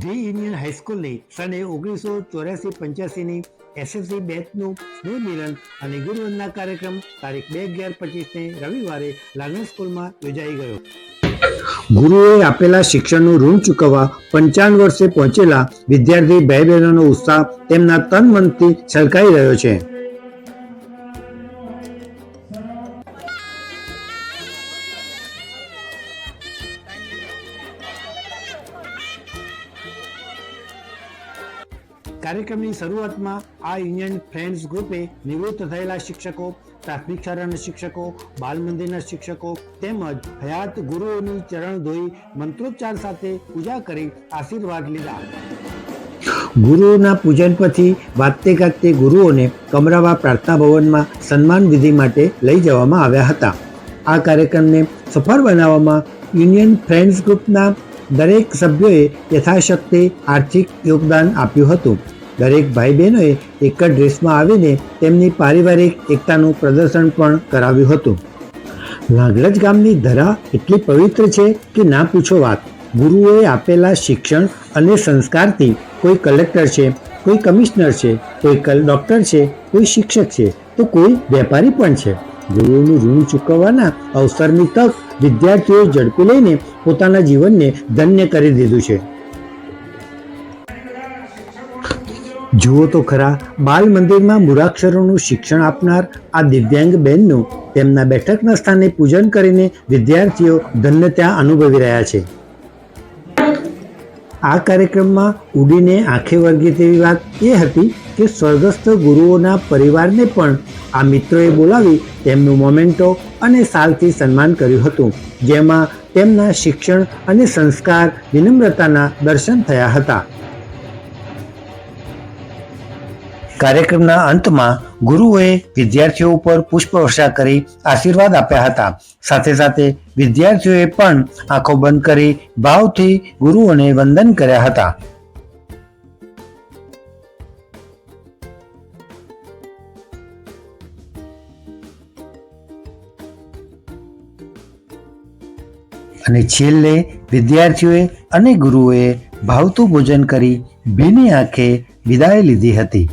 The union હાઈસ્કૂલની સને ઓગણીસો ચોર્યાસી પંચ્યાસીની એસએસસી બેચનું સ્નેહ મિલન અને ગુરુવંદના કાર્યક્રમ તારીખ બે અગિયાર પચીસને રવિવારે લાગણ સ્કૂલમાં યોજાઈ ગયો. ગુરુએ આપેલા શિક્ષણનું ઋણ ચૂકવવા પંચાવન વર્ષે પહોંચેલા વિદ્યાર્થી ભાઈ બહેનોનો ઉત્સાહ તેમના તન મનથી છલકાઈ રહ્યો છે. કાર્યક્રમની શરૂઆતમાં આ યુનિયન ફ્રેન્ડ્સ ગ્રુપે નિવૃત્ત થયેલા શિક્ષકો, પ્રાથમિક શાળાના શિક્ષકો, બાલ મંદિરના શિક્ષકો તેમજ હયાત ગુરુઓની ચરણ ધોઈ મંત્રોચ્ચાર સાથે પૂજા કરી આશીર્વાદ લીધા. ગુરુઓના પૂજન પછી વાતે ગાતે ગુરુઓને કમરાવા પ્રાર્થના ભવનમાં સન્માન વિધિ માટે લઈ જવામાં આવ્યા હતા. આ કાર્યક્રમને સફળ બનાવવામાં યુનિયન ફ્રેન્ડ્સ ગ્રુપના દરેક સભ્યોએ યથાશક્તિ, આર્થિક યોગદાન આપ્યું હતું. દરેક ભાઈ બહેનોએ એક જ ડ્રેસમાં આવીને તેમની પારિવારિક એકતાનું પ્રદર્શન પણ કરાવ્યું હતું. લાગરજ ગામની ધરા એટલી પવિત્ર છે કે ના પૂછો વાત. ગુરુઓએ આપેલા શિક્ષણ અને સંસ્કારથી કોઈ કલેક્ટર છે, કોઈ કમિશનર છે, કોઈ ડૉક્ટર છે, કોઈ શિક્ષક છે, તો કોઈ વેપારી પણ છે. ગુરુઓનું ઋણ ચૂકવવાના અવસરની તક વિદ્યાર્થીઓએ ઝડપી લઈને પોતાના જીવનને ધન્ય કરી દીધું છે. જુઓ તો ખરા, બાલ મંદિરમાં મૂળાક્ષરોનું શિક્ષણ આપનાર આ દિવ્યાંગ બહેનનું તેમના બેઠકના સ્થાને પૂજન કરીને વિદ્યાર્થીઓ ધન્યતા અનુભવી રહ્યા છે. આ કાર્યક્રમમાં ઉડીને આંખે વર્ગી તેવી વાત એ હતી કે સ્વર્ગસ્થ ગુરુઓના પરિવારને પણ આ મિત્રોએ બોલાવી તેમનું મોમેન્ટો અને સાલથી સન્માન કર્યું હતું, જેમાં તેમના શિક્ષણ અને સંસ્કાર વિનમ્રતાના દર્શન થયા હતા. કાર્યક્રમના અંતમાં ગુરુઓએ વિદ્યાર્થીઓ ઉપર પુષ્પવર્ષા કરી આશીર્વાદ આપ્યા હતા. સાથે સાથે વિદ્યાર્થીઓએ પણ આંખો બંધ કરી ભાવથી ગુરુઓને વંદન કર્યા હતા. અને છેલ્લે વિદ્યાર્થીઓએ અને ગુરુઓએ ભાવતું ભોજન કરી ભીની આંખે વિદાય લીધી હતી.